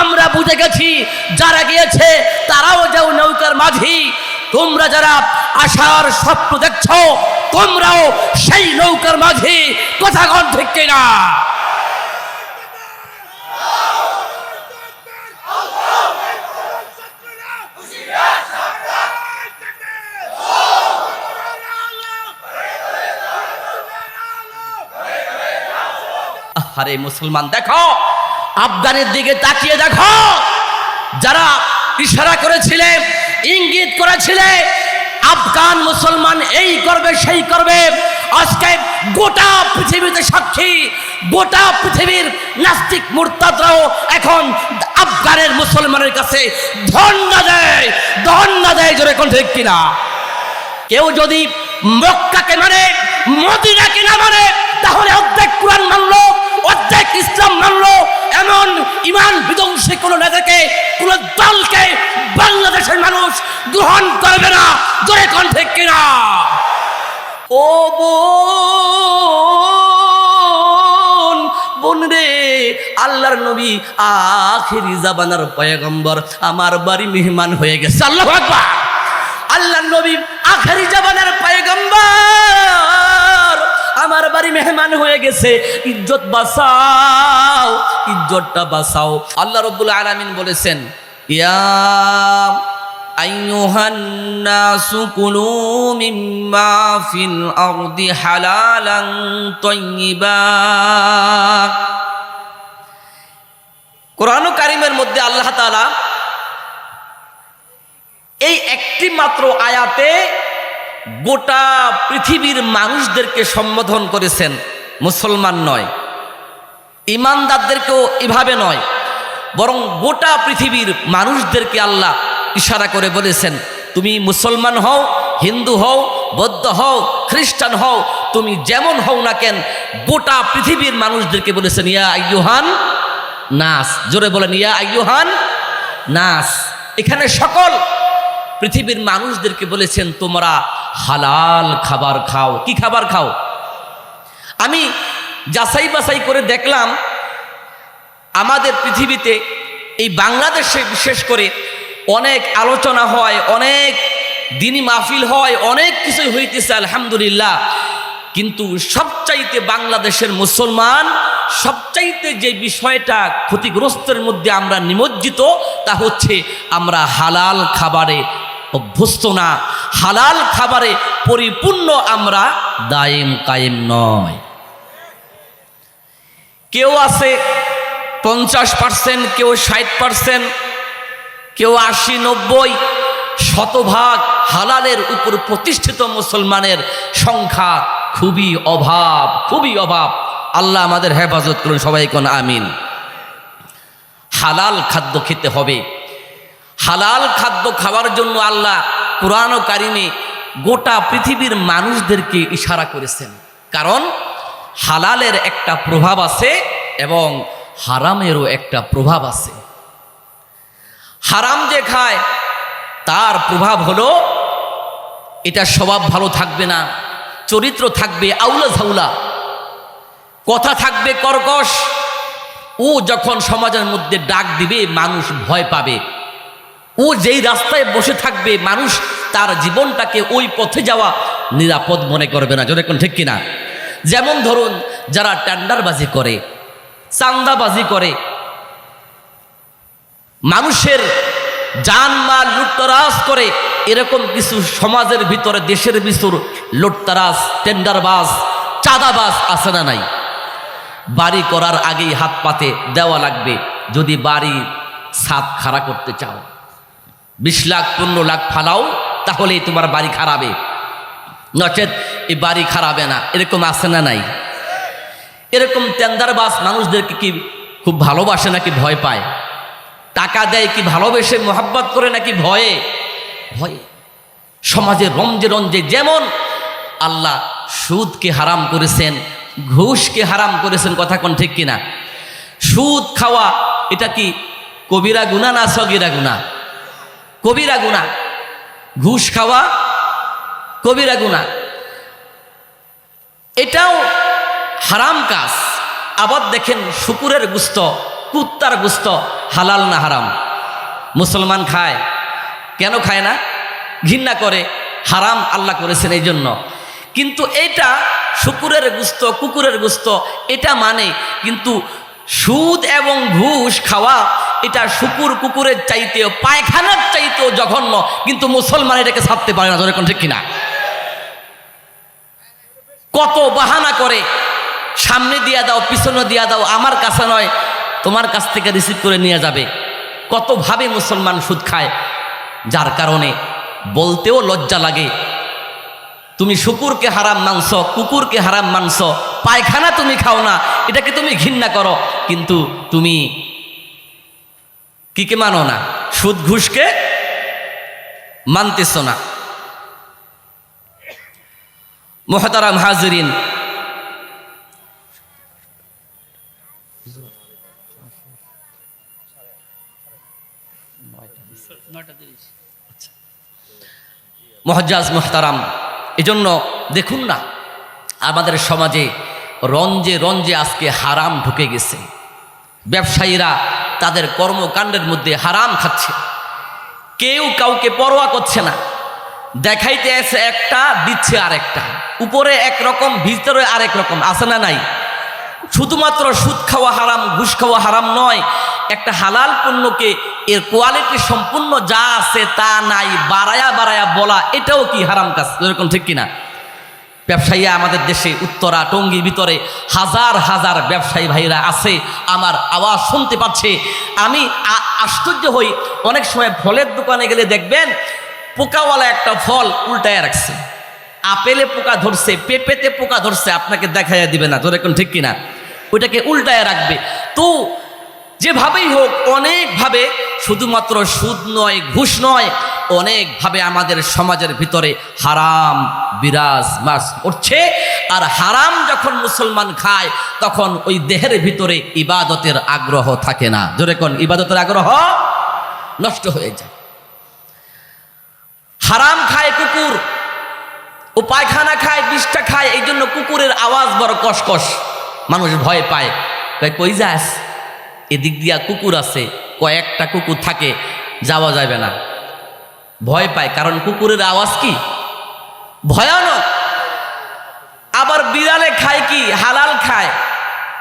আমরা বুঝে গেছি, যারা গিয়েছে তারাও যাও নৌকার মাঝি। তোমরা যারা আশার স্বপ্ন দেখছ, তোমরাও সেই নৌকার মাঝি। কথা কন ঠিক কিনা? আরে মুসলমান, দেখো। আফগানের দিকে তাকিয়ে দেখো। যারা ইশারা করেছিলে, ইঙ্গিত করেছিলে, আফগান মুসলমান এই করবে, সেই করবে, আজকে গোটা পৃথিবীতে সাক্ষী, গোটা পৃথিবীর নাস্তিক মুরতাদরাও এখন আফগানের মুসলমানের কাছে ধন্যা দেয় ধন্যা দেয় জোরে কোন ঠিক কিনা? কেউ যদি মক্কাকে মানে মদিনাকে না মানে তাহলে অর্ধেক কোরআন মানলো, অর্ধেক ইসলাম মানলো এমন ইমান বিধ্বংসী কোন নেতাকে, কোন দলকে বাংলাদেশের মানুষ গ্রহণ করবে না জোরে কোন? ঠিক কিনা ও আল্লাহর নবী আখিরি জাবানার পয়গম্বর, আমার বাড়ি মেহমান হয়ে গেছে। আল্লাহ আল্লাহর নবী আখেরি জাবানের পয়গম্বর। আমার বাড়ি মেহমান হয়ে গেছে। ইজ্জত বাঁচাও, ইজ্জতটা বাঁচাও। আল্লাহ রব্বুল আলামিন বলেছেন, ইয়া নাসু কুলু মিম্মা ফিল আরদি হালালান তাইয়্যিবা কোরআন কারিমের মধ্যে আল্লাহ তাআলা এই একটি মাত্র আয়াতে গোটা পৃথিবীর মানুষদেরকে সম্বোধন করেছেন। মুসলমান নয়, ইমানদারদেরকেও এভাবে নয়, বরং গোটা পৃথিবীর মানুষদেরকে আল্লাহ ইশারা করে বলেছেন, তুমি মুসলমান হও, হিন্দু হও, বৌদ্ধ হও, খ্রিস্টান হও, তুমি যেমন হও না কেন, গোটা পৃথিবীর মানুষদেরকে বলেছেন, ইয়া আইয়ুহান নাস। জোরে বলেন, ইয়া আইয়ুহান নাস। এখানে সকল পৃথিবীর মানুষদেরকে বলেছেন, তোমরা হালাল খাবার খাও। কি খাবার খাও? আমি যাচাই বাছাই করে দেখলাম, আমাদের পৃথিবীতে এই বাংলাদেশে বিশেষ করে অনেক আলোচনা হয়, অনেক দিনই মাহফিল হয়, অনেক কিছুই হইতেছে, আলহামদুলিল্লাহ। কিন্তু সবচাইতে বাংলাদেশের মুসলমান, সবচাইতে যে বিষয়টা ক্ষতিগ্রস্তের মধ্যে আমরা নিমজ্জিত, তা হচ্ছে আমরা হালাল খাবারে অভ্যস্ত না। হালাল খাবারে পরিপূর্ণ আমরা দায়েম, কায়েম নয়। কেউ আছে পঞ্চাশ পার্সেন্ট কেউ ষাট পার্সেন্ট কেউ আশি, নব্বই শতভাগ হালালের উপর প্রতিষ্ঠিত মুসলমানের সংখ্যা খুবই অভাব খুবই অভাব। আল্লাহ আমাদের হেফাজত করুন, সবাই কোন আমিন। হালাল খাদ্য খেতে হবে। হালাল খাদ্য খাওয়ার জন্য আল্লাহ কোরআন ও কারিমে গোটা পৃথিবীর মানুষদেরকে ইশারা করেছেন। কারণ হালালের একটা প্রভাব আছে এবং হারামেরও একটা প্রভাব আছে। হারাম যে খায়, তার প্রভাব হলো এটা স্বভাব ভালো থাকবে না, চরিত্র থাকবে আউলা ঝাউলা, কথা থাকবে কর্কশ। ও যখন সমাজের মধ্যে ডাক দিবে, মানুষ ভয় পাবে। ও যেই রাস্তায় বসে থাকবে, মানুষ তার জীবনটাকে ওই পথে যাওয়া নিরাপদ মনে করবে না। যেরকম ঠিক কিনা? যেমন ধরুন, যারা টেন্ডারবাজি করে চান্দাবাজি করে, মানুষের জানমাল লুটতরাজ করে, এরকম কিছু সমাজের ভিতরে, দেশের ভিতর লুটতরাজ, টেন্ডারবাজ, চাঁদাবাজ আছে না নাই? বাড়ি করার আগেই হাত পাতে দেওয়া লাগবে। যদি বাড়ি ছাদ খাড়া করতে চাও। বিশ লাখ, পনেরো লাখ ফালাও, তাহলেই তোমার বাড়ি খারাবে নচেত এই বাড়ি খারাবে না। এরকম আছে না নাই? এরকম টেন্দারবাস মানুষদেরকে কি খুব ভালোবাসে নাকি ভয় পায়? টাকা দেয় কি ভালোবেসে, মোহাব্বত করে নাকি ভয়ে? ভয়ে। সমাজে রঞ্জে রঞ্জে যেমন আল্লাহ সুদকে হারাম করেছেন, ঘুষকে হারাম করেছেন, কথা কোন ঠিক কিনা? সুদ খাওয়া, এটা কি কবিরা গুণা না সগিরা গুণা? কবিরা গুণা। ঘুষ খাওয়া কবিরা গুণা। এটাও হারাম কাজ। আবার দেখেন শুকুরের গুস্ত, কুত্তার গুস্ত, হালাল না হারাম। মুসলমান খায়, কেন খায় না? ঘৃণা করে, হারাম আল্লাহ করেছেন এই জন্য কিন্তু এটা শুকুরের গুস্ত, কুকুরের গুস্ত, এটা মানে কিন্তু সুদ এবং ঘুষ খাওয়া এটা শুকুর কুকুরের চাইতেও পায়খানার চাইতেও জঘন্য। কিন্তু মুসলমান এটাকে ছাড়তে পারে না যেরকম ঠিক কিনা? কত বাহানা করে, সামনে দিয়া দাও, পিছনে দিয়া দাও, আমার কাছে নয়, তোমার কাছ থেকে রিসিভ করে নিয়ে যাবে। কতভাবে মুসলমান সুদ খায়? যার কারণে বলতেও লজ্জা লাগে। তুমি শুকুরকে হারাম মাংস কুকুরকে হারাম মাংস পায়খানা তুমি খাও না এটাকে তুমি ঘৃণা করো? কিন্তু তুমি কি কে মানো না? সুদ ঘুষকে মানতেছ না। মোহতারাম হাজরিন, মহজাজ মোহতারাম, এজন্য দেখুন না, আমাদের সমাজে রঞ্জে রঞ্জে আজকে হারাম ঢুকে গেছে। ব্যবসায়ীরা তাদের কর্মকাণ্ডের মধ্যে হারাম খাচ্ছে। কেউ কাউকে পরোয়া করছে না। দেখাইতে এসে একটা, দিচ্ছে আরেকটা। উপরে একরকম, ভিতরে আরেক রকম আছে না নাই? শুধুমাত্র সুদ খাওয়া হারাম, ঘুষ খাওয়া হারাম নয়, একটা হালাল পণ্যকে এর কোয়ালিটি সম্পূর্ণ যা আছে তা নাই, বাড়ায়া বাড়ায়া বলা, এটাও কি হারাম কাজ? এরকম ঠিক কিনা? ব্যবসায়ী আমাদের দেশে, উত্তরা, টঙ্গির ভিতরে হাজার হাজার ব্যবসায়ী ভাইরা আছে। আমার আওয়াজ শুনতে পাচ্ছে। আমি আশ্চর্য হই। অনেক সময় ফলের দোকানে গেলে দেখবেন, পোকাওয়ালা একটা ফল উল্টায় রাখছে। আপেলে পোকা ধরছে, পেঁপেতে পোকা ধরছে, আপনাকে দেখাইয়া দিবে না। তোর এখন ঠিক কিনা? ওইটাকে উল্টায় রাখবে। তো যেভাবেই হোক, অনেকভাবে শুধুমাত্র সুদ নয়, ঘুষ নয় অনেকভাবে আমাদের সমাজের ভিতরে হারাম, বিরাজ, মাস করছে আর হারাম যখন মুসলমান খায়, তখন ওই দেহের ভিতরে ইবাদতের আগ্রহ থাকে না। জোরে কোন, ইবাদতের আগ্রহ নষ্ট হয়ে যায়। হারাম খায় কুকুর, ও পায়খানা খায় বিষটা খায়, এই জন্য কুকুরের আওয়াজ বড় কসকস মানুষ ভয় পায়। কই যাস? এদিক দিয়া কুকুর আছে, কয়েকটা কুকুর থাকে, যাওয়া যাবে না। ভয় পায়, কারণ কুকুরের আওয়াজ কি? ভয়ানক। আবার বিড়ালে খায় কি? হালাল খায়।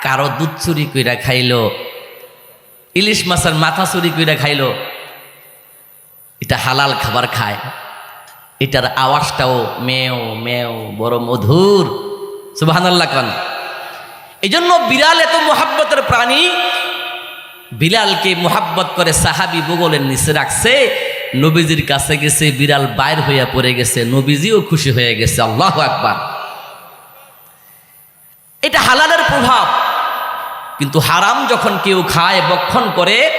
কারও দুধ চুরি কইরা খাইলো, ইলিশ মাছের মাথা চুরি কইরা খাইলো, এটা হালাল খাবার খায়। এটার আওয়াজটাও মেও মেও, বড় মধুর। সুবাহান্লাহ খান এই জন্য বিড়াল এত মোহাব্বতের প্রাণী বিলালকে মোহাব্বত করে সাহাবি বগলের নিচে রাখছে। নবীজির কাছে গেছে, বিড়াল বাইর হইয়া পড়ে গেছে, নবীজিও খুশি হয়ে গেছে, আল্লাহ আকবার। এটা হালালের প্রভাব। কিন্তু হারাম যখন কেউ খায় বক্ষণ করে,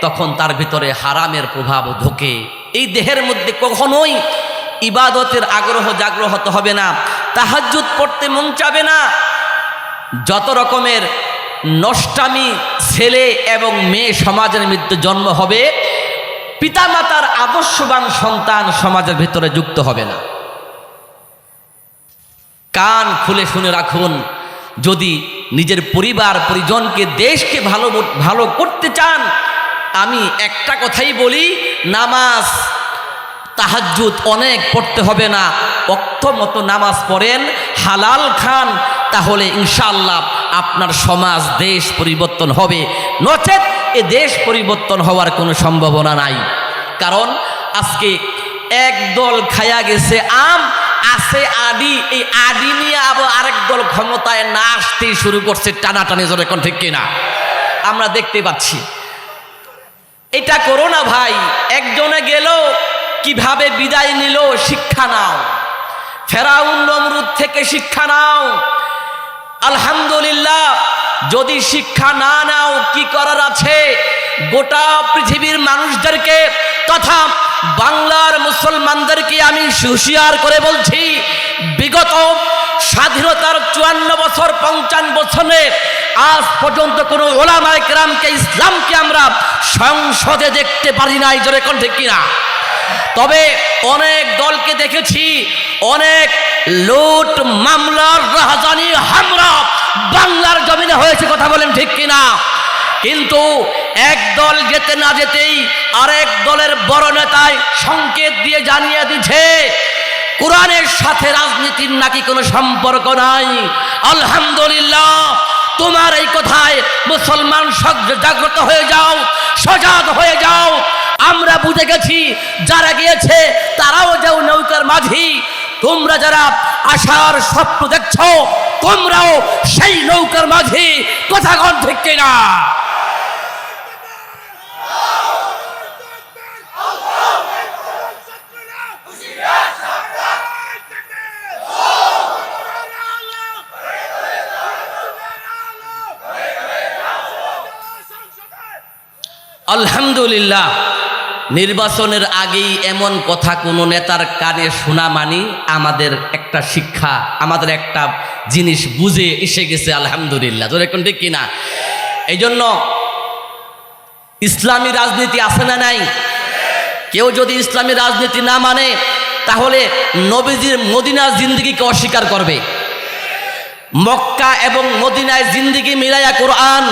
তখন তার ভিতরে হারামের প্রভাব ঢোকে। এই দেহের মধ্যে কখনোই ইবাদতের আগ্রহ জাগ্রহত হবে না, তাহাজ্জুদ পড়তে মন চাবে না। যত রকমের নষ্টামি ছেলে এবং মেয়ে সমাজের মধ্যে জন্ম হবে পিতামাতার আদর্শবান সন্তান সমাজের ভিতরে যুক্ত হবে না। কান খুলে শুনে রাখুন, যদি নিজের পরিবার, পরিজনকে দেশকে ভালো ভালো করতে চান, আমি একটা কথাই বলি, নামাজ, তাহাজ্জুদ অনেক পড়তে হবে না। অক্ত মতো নামাজ পড়েন, হালাল খান, তাহলে ইনশাআল্লাহ আপনার সমাজ, দেশ পরিবর্তন হবে। নচেত এ দেশ পরিবর্তন হওয়ার কোনো সম্ভাবনা নাই। কারণ আজকে এক দল খায়া গেছে আম, আছে আডি এই আডি নিয়ে আবার আরেক দল ক্ষমতায় না আসতেই শুরু করছে টানাটানি, জোরে এখন ঠিক কিনা? আমরা দেখতে পাচ্ছি। এটা করো না ভাই, একজনে গেল, কীভাবে বিদায় নিল? শিক্ষা নাও। ফেরাউন নমরুদ থেকে শিক্ষা নাও। আলহামদুলিল্লাহ, যদি শিক্ষা না নাও, কি করার আছে? গোটা পৃথিবীর মানুষদেরকে তথা বাংলার মুসলমানদেরকে আমি হুঁশিয়ার করে বলছি, বিগত স্বাধীনতার চুয়ান্ন বছর, পঞ্চান্ন বছরে আজ পর্যন্ত কোনো ওলামায় কেরামকে ইসলামকে আমরা সংসদে দেখতে পারি নাই, জোরে কণ্ঠে কিনা তবে অনেক দলকে দেখেছি, অনেক লুট মামলার রাজধানী হামরা বাংলার জমিনে হয়েছে, কথা বলেন ঠিক কিনা? কিন্তু এক দল যেতে না যেতেই আরেক দলের বড় নেতায় সংকেত দিয়ে জানিয়ে দিচ্ছে কোরআনের সাথে রাজনীতির নাকি কোনো সম্পর্ক নাই। আলহামদুলিল্লাহ, তোমার এই কথায় মুসলমান জাগ্রত হয়ে যাও, সজাগ হয়ে যাও আমরা বুঝে গেছি, যারা গিয়েছে তারাও যাও নৌকার মাঝি। তোমরা যারা আশার স্বপ্ন দেখছ, তোমরাও সেই নৌকার মাঝি কথা কন ঠিক কিনা? আলহামদুলিল্লাহ। নির্বাচনের আগেই এমন কথা কোনো নেতার কানে শোনা মানি আমাদের একটা শিক্ষা, আমাদের একটা জিনিস বুঝে এসে গেছে, আলহামদুলিল্লাহ। তোর এখন ঠিক কিনা? এই জন্য ইসলামী রাজনীতি আছে না নাই? কেউ যদি ইসলামী রাজনীতি না মানে তাহলে নবীজির মদিনার জিন্দগিকে অস্বীকার করবে। মক্কা এবং মদিনায় জিন্দিগি মিলাইয়া কোরআন,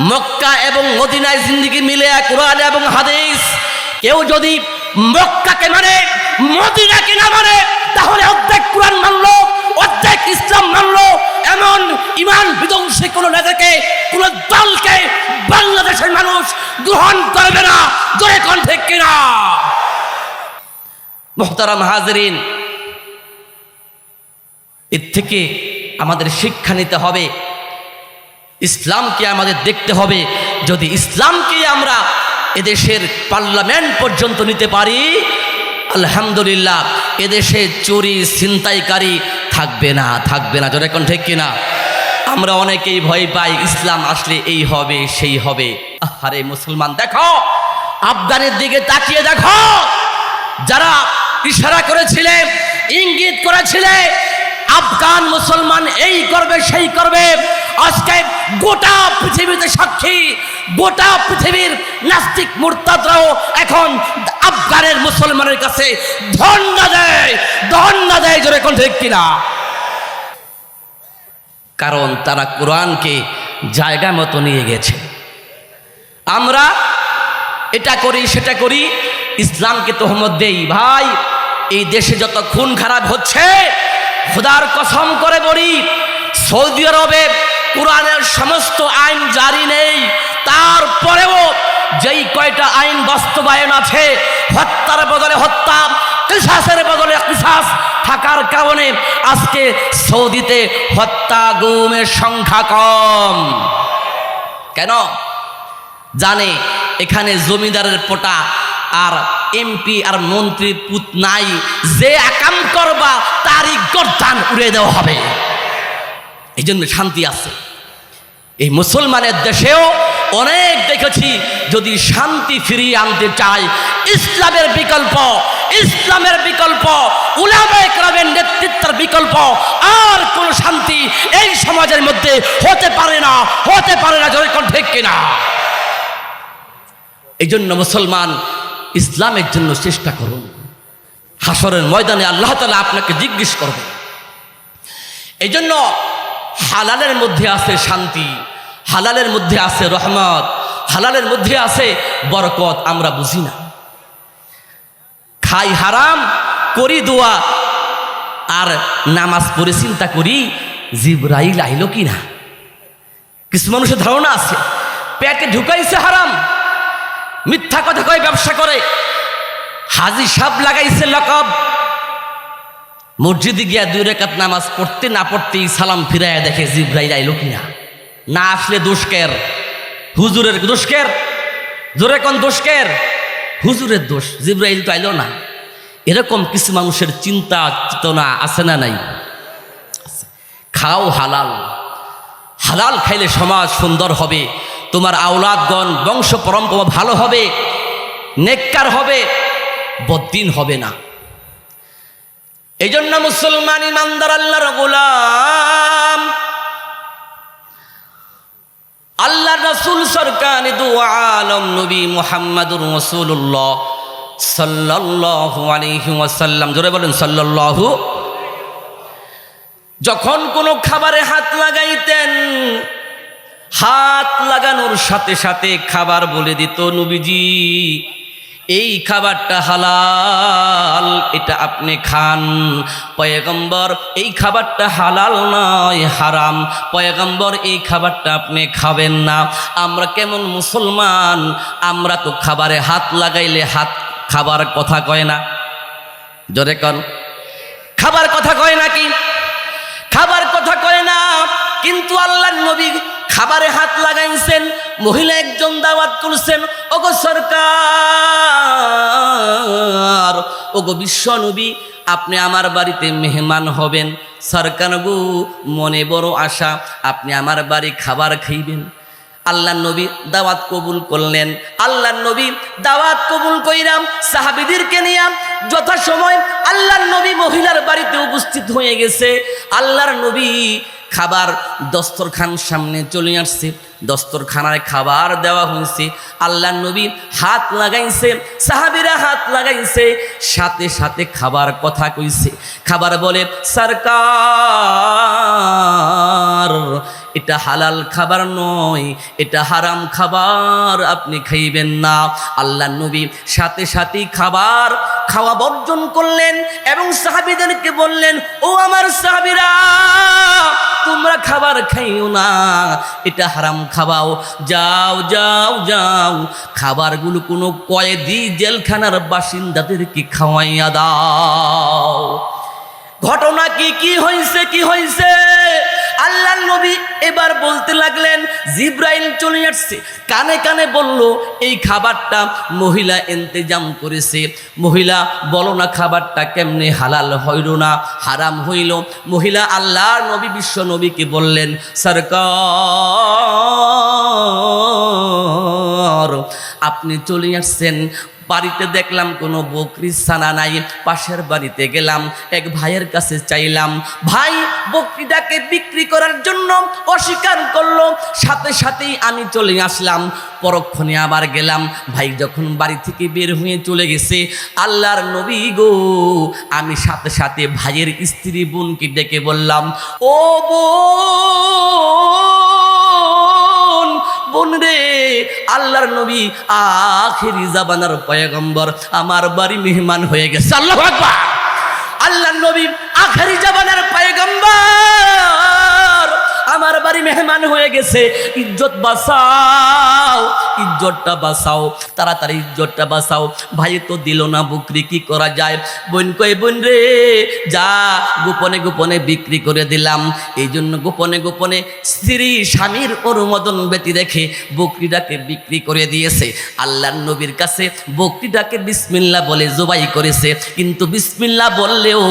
মক্কা এবং মদিনায় জিন্দিগি মিলাইয়া কোরআন এবং হাদিস কেউ যদি মক্কাকে মানে মদিনাকে না মানে তাহলে অর্ধেক কোরআন মানলো, অর্ধেক ইসলাম মানলো। এমন ইমান বিধ্বংসী কোনো নেতাকে, কোনো দলকে বাংলাদেশের মানুষ গ্রহণ করবে না জয় কণ্ঠে কিনা? মোহতারাম হাজরিন, এর থেকে আমাদের শিক্ষা নিতে হবে, ইসলামকে আমাদের দেখতে হবে। যদি ইসলামকে আমরা এদেশের পার্লামেন্ট পর্যন্ত নিতে পারি, আলহামদুলিল্লাহ, এদেশে চুরি, ছিনতাইকারী থাকবে না থাকবে না। জোরে কোন ঠিক কিনা? আমরা অনেকেই ভয় পাই, ইসলাম আসলে এই হবে, সেই হবে। আরে মুসলমান, দেখো, আফগানের দিকে তাকিয়ে দেখো। যারা ইশারা করেছিলে, ইঙ্গিত করেছিলে, আফগান মুসলমান এই করবে, সেই করবে আজকে গোটা পৃথিবীতে সাক্ষী, গোটা পৃথিবীর নাস্তিক মুরতাদরাও এখন আফগানের মুসলমানের কাছে ধন্য দেয় ধন্য দেয় জোরে কোন ঠিক কিনা? কারণ তারা কোরআনকে জায়গা মতো নিয়ে গেছে। আমরা এটা করি, সেটা করি, ইসলামকে তোহমত দেই। ভাই, এই দেশে যত খুন খারাপ হচ্ছে, খোদার কসম করে বলি, সৌদি আরবে কোরআনের সমস্ত আইন জারি নেই, তারপরেও যেই কয়টা আইন বাস্তবায়ন আছে, হত্যার বদলে হত্যা, কিসাসের বদলে কিসাস, থাকার কারণে আজকে সৌদিতে হত্যা গুমের সংখ্যা কম। কেন? জানে এখানে জমিদারের পোটা আর এমপি আর মন্ত্রী পুত নাই, যে একাম করবা, তারই গর্দান উড়ে দেওয়া হবে। এই জন্য শান্তি আছে। এই মুসলমানের দেশেও অনেক দেখেছি, যদি শান্তি ফিরিয়ে আনতে চায়, ইসলামের বিকল্প ইসলামের বিকল্প উলামায়ে কেরামের নেতৃত্বের বিকল্প, আর কোন শান্তি এই সমাজের মধ্যে হতে পারে না, হতে পারে না যদি কোন ঠিক কিনা? এই জন্য মুসলমান ইসলামের জন্য চেষ্টা করুন। হাসরের ময়দানে আল্লাহ তালা আপনাকে জিজ্ঞেস করবে এই জন্য হালালের মধ্যে আছে শান্তি, হালালের মধ্যে আছে রহমত, হালালের মধ্যে আছে বরকত, আমরা বুঝি না। খাই হারাম, করি দোয়া, আর নামাজ পড়ে চিন্তা করি জিব্রাইল আইল কি না। কিছু মানুষের ধারণা আছে, পেটে ঢুকাইছে হারাম, মিথ্যা কথা কয় ব্যবসা করে, হাজি সাপ লাগাইছে লকব মসজিদে গিয়া দুই রেখাত নামাজ পড়তে না পড়তেই সালাম ফিরাইয়া দেখে জিব্রাইল আইলো কিনা না? আসলে দুষ্কের হুজুরের দুষ্কের জোরে কোন দুষ্কের হুজুরের দোষ, জিব্রাইল তো আইলো না। এরকম কিছু মানুষের চিন্তা, চেতনা আছে না নাই? খাও হালাল। হালাল খাইলে সমাজ সুন্দর হবে। তোমার আওলাদগণ, বংশ পরম্পরা ভালো হবে। নেককার হবে। বদ্দিন হবে না। এই জন্য মুসলমান ইমানদার আল্লাহর গোলাম। আল্লাহ রসুল সরকার আলম নবী মোহাম্মদুর রসুল্লাহ সাল্লাল্লাহু আলাইহি ওয়াসাল্লাম। জোরে বলেন সাল্লাল্লাহু। যখন কোনো খাবারে হাত লাগাইতেন, হাত লাগানোর সাথে সাথে খাবার বলে দিত নবীজি এই খাবারটা হালাল, এটা আপনি খান। পয়গম্বর, এই খাবারটা হালাল নয়, হারাম। পয়গম্বর, এই খাবারটা আপনি খাবেন না। আমরা কেমন মুসলমান, আমরা তো খাবারে হাত লাগাইলে হাত খাবার কথা কয় না। জোরে কন। খাবার কথা কয় নাকি খাবার কথা কয় না, কিন্তু আল্লাহ নবী খাবারে হাত লাগাইছেন, মহিলা একজন দাওয়াত করছেন, ওগো সরকার, ওগো বিশ্ব নবী, আপনি আমার বাড়িতে মেহমান হবেন। সরকার গো, মনে বড় আশা, আপনি আমার বাড়ি খাবার খাইবেন। আল্লাহ নবী দাওয়াত কবুল করলেন। আল্লাহ নবী দাওয়াত কবুল কইরাম সাহাবিদেরকে নিয়াম যথাসময় আল্লাহ নবী মহিলার বাড়িতে উপস্থিত হয়ে গেছে। আল্লাহর নবী খাবার দস্তরখান সামনে চলে আসছে। দস্তরখানায় খাবার দেওয়া হয়েছে। আল্লাহ নবী হাত লাগাইছে, সাহাবিরা হাত লাগাইছে, সাথে সাথে খাবার কথা কইছে। খাবার বলে, সরকার এটা হালাল খাবার নয়, এটা হারাম খাবার আপনি খাইবেন না। আল্লাহ নবী সাথে সাথেই খাবার খাওয়া বর্জন করলেন এবং সাহাবিদেরকে বললেন, ও আমার সাহাবিরা, তোমরা খাবার খাইও না, এটা হারাম খাবাও। যাও যাও যাও, খাবারগুলো কোনো কয়েদি জেলখানার বাসিন্দাদেরকে খাওয়াইয়া দাও। ঘটনা কি কি হয়েছে কি হয়েছে আল্লাহ নবী এবার বলতে লাগলেন, জিব্রাইল চলে আসছে। কানে কানে বলল, এই খাবারটা মহিলা ইন্তেজাম করেছে। মহিলা, বলো না খাবারটা কেমনে হালাল হইল না, হারাম হইল? মহিলা আল্লাহর নবী, বিশ্ব নবীকে বললেন, সরকার, আপনি চলে আসছেন বাড়িতে দেখলাম কোনো বকরি ছানা নাই, পাশের বাড়িতে গেলাম, এক ভাইয়ের কাছে চাইলাম, ভাই, বকরিটাকে বিক্রি করার জন্য অস্বীকার করল। সাথে সাথেই আমি চলে আসলাম, পরক্ষণে আবার গেলাম, ভাই যখন বাড়ি থেকে বের হয়ে চলে গেছে, আল্লাহর নবী গো। আমি সাথে সাথে ভাইয়ের স্ত্রী বোনকে ডেকে বললাম, ও বোন বোন রে? আল্লাহর নবী আখেরি জাবানার পয়গম্বর, আমার বাড়ি মেহমান হয়ে গেছে। আল্লাহ আল্লাহ নবী বাড়ি মেহমান হয়ে গেছে, ইজ্জত বাঁচাও, ইজ্জতটা বাঁচাও, তাড়াতাড়ি ইজ্জতটা বাঁচাও। ভাই তো দিল না বুকরি, কি করা যায়? বোন কই, বোন রে, যা, গোপনে গোপনে বিক্রি করে দিলাম। এই জন্য গোপনে গোপনে স্ত্রী স্বামীর অনুমোদন ব্যতি রেখে বকরিটাকে বিক্রি করে দিয়েছে। আল্লাহর নবীর কাছে বকরিটাকে বিসমিল্লা বলে জবাই করেছে। কিন্তু বিসমিল্লা বললেও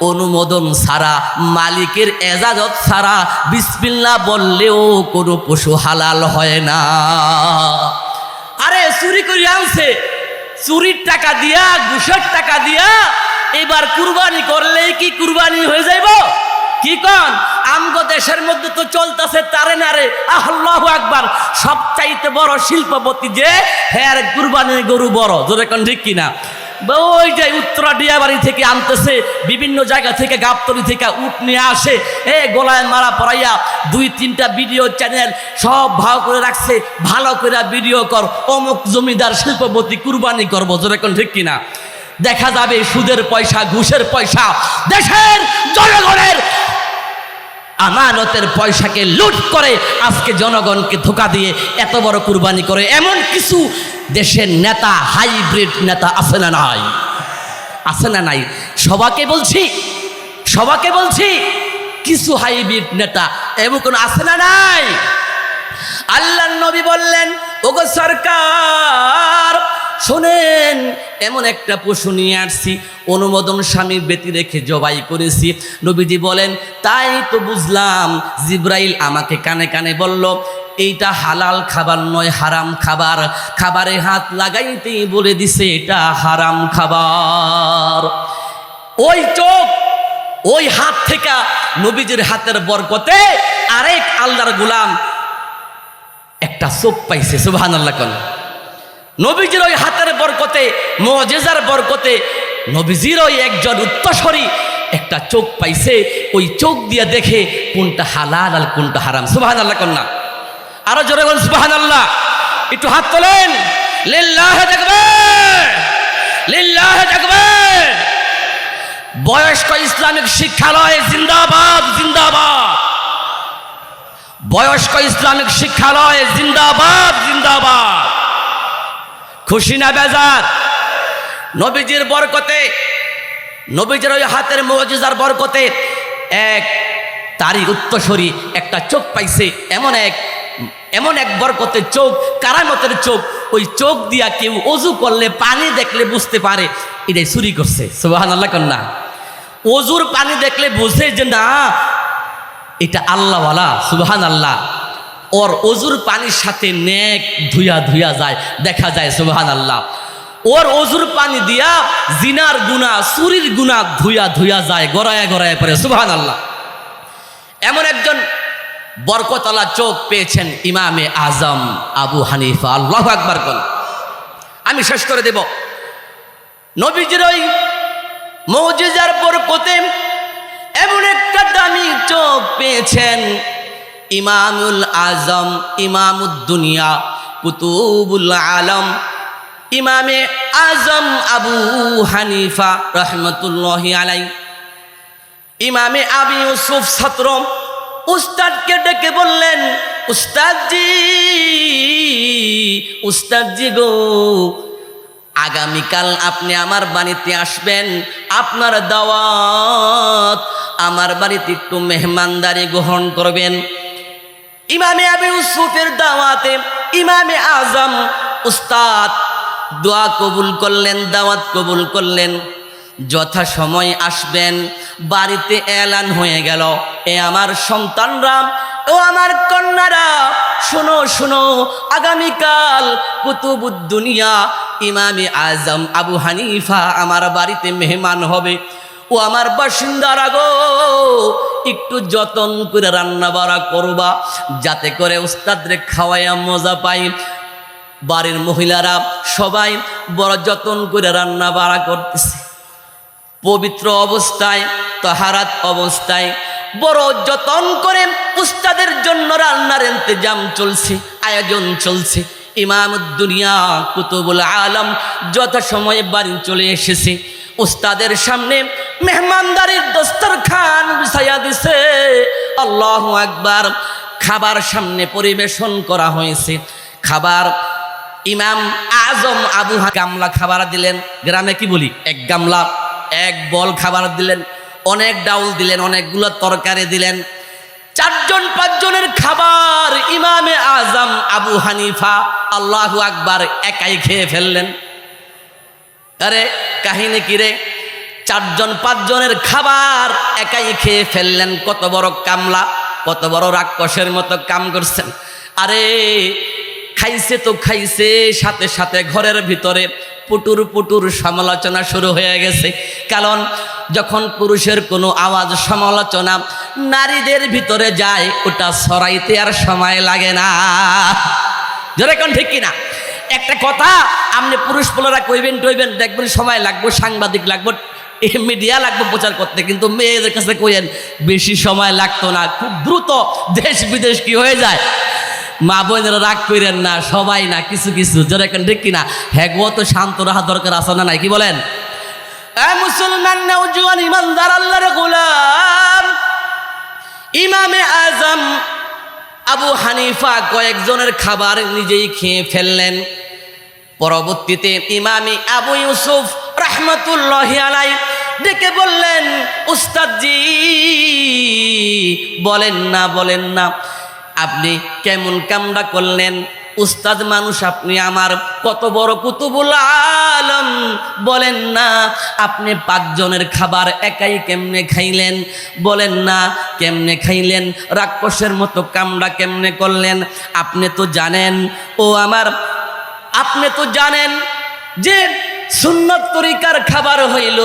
অনুমোদন ছাড়া, মালিকের এজাজত ছাড়া বিসমিল্লা বললেও কোনো পশু হালাল হয় না। আরে, চুরি করে আনছে। চুরির টাকা দিয়া, ঘুষের টাকা দিয়া, এবার কুরবানি করলেই কি কুরবানি হয়ে যাইব? কি কন? আমগো দেশের মধ্যে তো চলতেছে তারে নারে। আল্লাহ আকবার। সবচাইতে বড় শিল্পপতি যে হ্যাঁ কুরবানির গরু বড়। জোরে কন ঠিক কিনা? ওই যে উত্তরা ডিয়াবাড়ি থেকে আনতেছে, বিভিন্ন জায়গা থেকে গাবতলি থেকে উট নিয়ে আসে, এ গোলায় মারা পড়াইয়া দুই তিনটা ভিডিও চ্যানেল সব ভাগ করে রাখছে, ভালো করে ভিডিও কর, অমুক জমিদার শিল্পপতি কুরবানি করব যেরকম ঠিক কিনা? দেখা যাবে সুদের পয়সা, ঘুষের পয়সা, দেশের জনগণের আমানতের পয়সাকে লুট করে আজকে জনগণকে ধোকা দিয়ে এত বড় কুরবানি করে। এমন কিছু দেশের নেতা, হাইব্রিড নেতা আছে না নাই? আছে না নাই? সবাকে বলছি সবাকে বলছি, কিছু হাইব্রিড নেতা এমন কোন আছে না নাই? আল্লাহ নবী বললেন, ওগো সরকার, শোনেন, এমন একটা পশু নিয়ে আসছি, অনুমোদন স্বামী ব্যতি রেখে জবাই করেছি। নবীজি বলেন, তাই তো বুঝলাম, জিব্রাইল আমাকে কানে কানে বলল এইটা হালাল খাবার নয়, হারাম খাবার। খাবারে হাত লাগাইতেই বলে দিছে, এটা হারাম খাবার। ওই চোখ, ওই হাত থেকে নবীজির হাতের বরকতে আরেক আল্লাহর গুলাম একটা চোখ পাইছে সুবাহান আল্লাহ কন। নবীজির ওই হাতের বরকতে, মজেজার বরকতে নবীজির ওই একজন উত্তরসরী একটা চোখ পাইছে, ওই চোখ দিয়ে দেখে কোনটা হালাল আর কোনটা হারাম সুবাহান আল্লাহ কন্যা আরও জোরে সুবাহান আল্লাহ একটু হাত তোলেন। লিল্লাহ দেখবে লিল্লাহ দেখবে বয়স্ক ইসলামিক শিক্ষালয় জিন্দাবাদ জিন্দাবাদ। বয়স্ক ইসলামিক শিক্ষালয় জিন্দাবাদ জিন্দাবাদ। খুশি না বেজার? নবীজির বরকতে, নবীজির ওই হাতের মজিজার বরকতে এক তারই উত্তরসরি একটা চোখ পাইছে, এমন এক এমন এক বরকতের চোখ, কারামতের চোখ, ওই চোখ দিয়া কেউ অজু করলে, পানি দেখলে বুঝতে পারে, এটাই চুরি করছে। সুবাহান আল্লাহ কন্যা অজুর পানি দেখলে বুঝে যে না, এটা আল্লাহওয়ালা সুবাহান আল্লাহ ওর অজুর পানির সাথে নেক ধুয়া ধুয়া যায়, দেখা যায় সুবাহান আল্লাহ ওর অজুর পানি দিয়া জিনার গুণা, চুরির গুণা ধুয়া ধুয়া যায়, গড়ায় গড়ায় পরে সুবাহান আল্লাহ এমন একজন বরকতলা চোখ পেয়েছেন ইমামে আজম আবু হানিফা। আল্লাহ আকবার কল আমি শেষ করে দেব। নবীজির ওই মৌজিজার বরকতে এমন একটা দামি চোখ পেয়েছেন ইমামুল আজম ইমামুদ্দুনিয়া কুতুবুল আলম, ইমামে আজম আবু হানিফা রহমতুল্লাহ আলাই ইমামে আবি ইউসুফ ছাত্র উস্তাদকে ডেকে বললেন, উস্তাদজি উস্তাদজি গো, আগামীকাল আপনি আমার বাড়িতে আসবেন। আপনার দাওয়াত আমার বাড়িতে একটু মেহমানদারি গ্রহণ করবেন। ইমামে আবি ইউসুফের দাওয়াতে ইমামে আজম, উস্তাদ, দোয়া কবুল করলেন, দাওয়াত কবুল করলেন। যথা সময় আসবেন, বাড়িতে এলান হয়ে গেল। এ আমার সন্তানরা, ও আমার কন্যারা, শোনো শোনো, আগামীকাল কুতুবুদ্দুনিয়া ইমামে আজম আবু হানিফা আমার বাড়িতে মেহমান হবে। ও আমার বাসিন্দারা গো, একটু যতন করে রান্না বাড়া করবা, যাতে করে উস্তাদরে খাওয়াইয়া মজা পাই। বাড়ির মহিলারা সবাই বড় যতন করে রান্না বাড়া করতেছে। পবিত্র অবস্থায়, তাহারাত অবস্থায়, বড় যতন করে উস্তাদের জন্য রান্নার ইন্তজাম চলছে, আয়োজন চলছে। ইমাম দুনিয়া কুতুবুল আলম যথাসময়ে বাড়ি চলে এসেছে। উস্তাদের সামনে মেহমানদারির দস্তর খান বিছাইয়া দিছে। আল্লাহ একবার খাবার সামনে পরিবেশন করা হয়েছে। খাবার, ইমাম আজম আবু গামলা খাবার দিলেন। গ্রামে কি বলি? এক গামলা। এক বল খাবার দিলেন, অনেক ডাউল দিলেন, অনেকগুলো তরকারি দিলেন। চারজন, পাঁচজনের খাবার ইমামে আজম আবু হানিফা আল্লাহ আকবার একাই খেয়ে ফেললেন। আরে, কাহিনী কিরে চারজন, পাঁচজনের খাবার একাই খেয়ে ফেললেন। কত বড় কামলা, কত বড় রাক্ষসের মতো কাম করছেন। আরে খাইছে তো খাইছে, সাথে সাথে ঘরের ভিতরে পুটুর পুটুর সমালোচনা শুরু হয়ে গেছে। কারণ যখন পুরুষের কোনো আওয়াজ সমালোচনা নারীদের ভিতরে যায়, ওটা সরাইতে আর সময় লাগে না। জোরে কোন ঠিক কিনা? একটা কথা আপনি পুরুষ পোলারা কইবেন টইবেন, দেখবেন সময় লাগবো, সাংবাদিক লাগবো মিডিয়া লাগবে প্রচার করতে, কিন্তু মেয়েদের কাছে কইেন বেশি সময় লাগতো না, খুব দ্রুত দেশ বিদেশ কি হয়ে যায়? মা বোনেরা রাগ করেন না, সবাই না, কিছু কিছু যারা এখন ঠিক কিনা? হ্যাগো তো শান্ত রাহা দরকার আছে না নাই, কি বলেন? মুসলমান নওজোয়ান ইমানদার, আল্লাহর গোলাম। আজম আবু হানিফা কয়েকজনের খাবার নিজেই খেয়ে ফেললেন। পরবর্তীতে ইমামি আবু ইউসুফ রহমতুল্লাহ আলাই ডেকে বললেন, উস্তাদজি, বলেন না বলেন না। আপনি কেমন কামড়া করলেন? উস্তাদ মানুষ আপনি আমার কত বড় কুতুবুল আলম। বলেন না, আপনি পাঁচজনের খাবার একাই কেমনে খাইলেন? বলেন না, কেমনে খাইলেন? রাক্ষসের মতো কামড়া কেমনে করলেন? আপনি তো জানেন, ও আমার, আপনি তো জানেন যে সুন্নত তরিকার খাবার হইল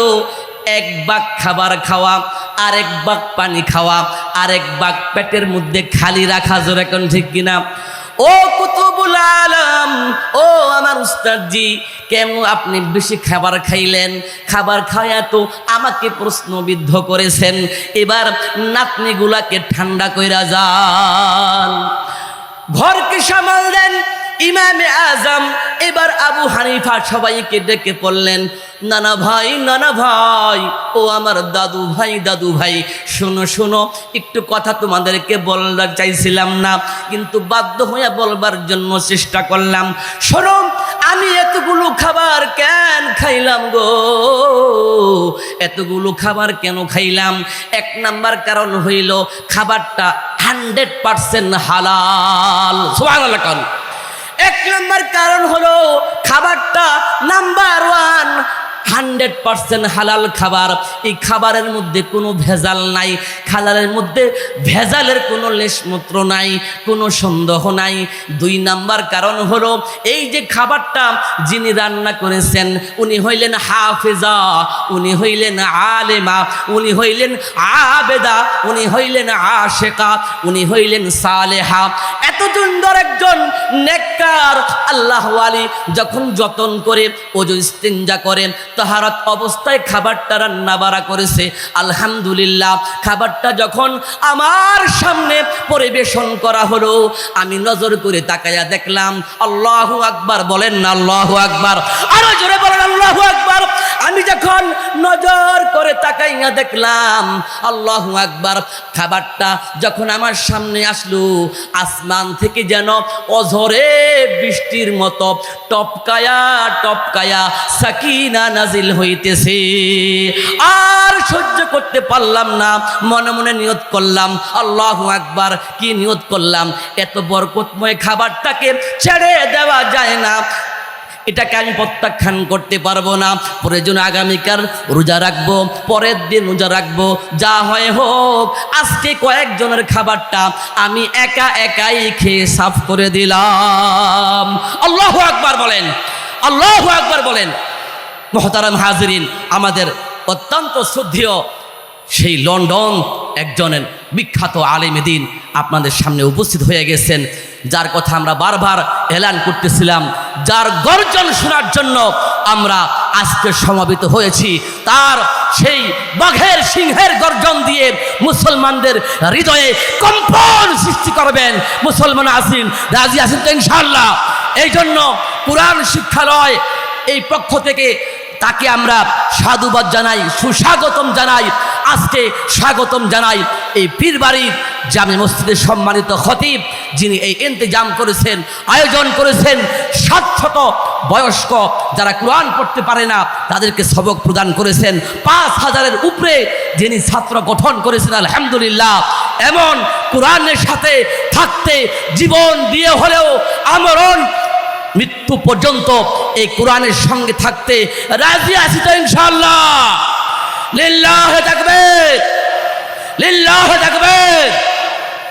এক বাক খাবার খাওয়া, আরেক বাক পানি খাওয়া, আরেক বাক পেটের মধ্যে খালি রাখা, জোর এখন ঠিক কিনা? ও কুতুবুল আলম, ও আমার উস্তাদজি, কেন আপনি বেশি খাবার খাইলেন? খাবার খাওয়া তো আমাকে প্রশ্নবিদ্ধ করেছেন। এবার নাতনিগুলাকে ঠান্ডা কইরা যান। ঘরকে সামাল দেন ইমামে আজম, এবার আবু হানিফা সবাইকে ডেকে পড়লেন নানা ভাই নানা ভাই, ও আমার দাদু ভাই দাদু ভাই, শোনো শোনো, একটু কথা তোমাদেরকে বলার চাইছিলাম না, কিন্তু বাধ্য হয়ে বলবার জন্য চেষ্টা করলাম। শোনো, আমি এতগুলো খাবার কেন খাইলাম গো? এতগুলো খাবার কেন খাইলাম? এক নাম্বার কারণ হইল, খাবারটা হান্ড্রেড পারসেন্ট হালাল। কারণ এক নম্বর কারণ হলো খাবারটা হান্ড্রেড পার্সেন্ট হালাল খাবার, এই খাবারের মধ্যে কোনো ভেজাল নাই। খাবারের মধ্যে ভেজালের কোনো লেশমূত্র নাই, কোনো সন্দেহ নাই। দুই নাম্বার কারণ হলো, এই যে খাবারটা যিনি রান্না করেছেন, উনি হইলেন হাফেজা, উনি হইলেন আলেমা, উনি হইলেন আবেদা, উনি হইলেন আশেকা, উনি হইলেন সালেহা। এত সুন্দর একজন নেককার আল্লাহ আলী যখন যতন করে, ওজু ইস্তিনজা করেন তাহারাত অবস্থায় খাবারটা রান্না বাড়া করেছে। আলহামদুলিল্লাহ, খাবারটা যখন আমার সামনে পরিবেশন করা হলো, আমি নজর করে তাকাইয়া দেখলাম, আল্লাহ আকবার, বলেন না আল্লাহ আকবার। আরও জোরে বলেন আল্লাহ আকবার। আমি যখন নজর করে তাকাইয়া দেখলাম, আল্লাহ আকবার, খাবারটা যখন আমার সামনে আসলো, আসমান থেকে যেন অঝরে বৃষ্টির মতো টপকায়া টপকায়া সাকিনা নাজিল হইতেছে। আর সহ্য করতে পারলাম না, মনে মনে নিয়ত করলাম, আল্লাহ আকবার, কি নিয়ত করলাম? এত বরকতময় খাবারটাকে ছেড়ে দেওয়া যায় না। এটাকে আমি প্রত্যাখ্যান করতে পারব না। প্রয়োজন আগামীকাল রোজা রাখব, পরের দিন রোজা রাখব, যা হয় হোক। আজকে কয়েকজনের খাবারটা আমি একা একাই খেয়ে সাফ করে দিলাম। আল্লাহ আকবার বলেন, আল্লাহ আকবার বলেন। মহতারাম হাজরিন, আমাদের অত্যন্ত শ্রদ্ধেয় সেই লন্ডন একজনের বিখ্যাত আলেমেদিন আপনাদের সামনে উপস্থিত হয়ে গেছেন। যার কথা আমরা বারবার এলান করতেছিলাম, যার গর্জন শোনার জন্য আমরা আজকে সমাবেত হয়েছি। তার সেই বাঘের সিংহের গর্জন দিয়ে মুসলমানদের হৃদয়ে কম্পন সৃষ্টি করবেন মুসলমান আসিন রাজি আসিন তো ইনশাল্লাহ এই জন্য কোরআন শিক্ষালয় এই পক্ষ থেকে তাকে আমরা সাধুবাদ জানাই, সুস্বাগতম জানাই, আজকে স্বাগতম জানাই এই পীরবাড়ির জামে মসজিদের সম্মানিত খতিব, যিনি এই ইন্তজাম করেছেন, আয়োজন করেছেন সাতশত বয়স্ক যারা কোরআন পড়তে পারে না, তাদেরকে সবক প্রদান করেছেন। পাঁচ হাজারের উপরে যিনি ছাত্র গঠন করেছেন, আলহামদুলিল্লাহ, এমন কোরআনের সাথে থাকতে জীবন দিয়ে হলেও আমরণ মৃত্যু পর্যন্ত এই কোরআনের সঙ্গে থাকতে রাজি আছি তো ইনশাল্লাহ লিল্লাহ থাকবে লিল্লাহ থাকবে